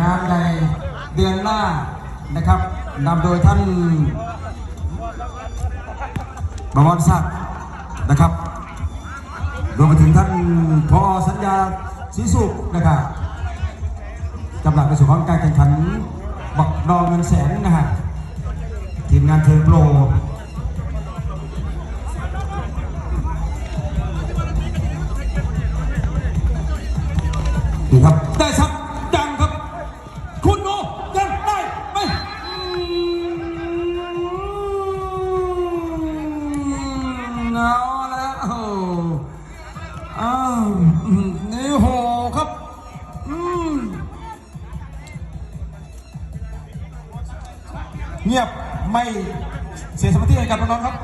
งานในเดือนหน้านะครับนำโดยท่านบวรศักดิ์นะครับรวมไปถึงท่านพอสัญญาศรีสุขนะครับกำลังไปสู่ของการแข่งขันบักดองเงินแสนนะฮะทีมงานเทอร์โปรดีครับได้ อ้าวนี่โหครับ อืมเงียบไม่เสียสมาธิให้กับน้องๆครับ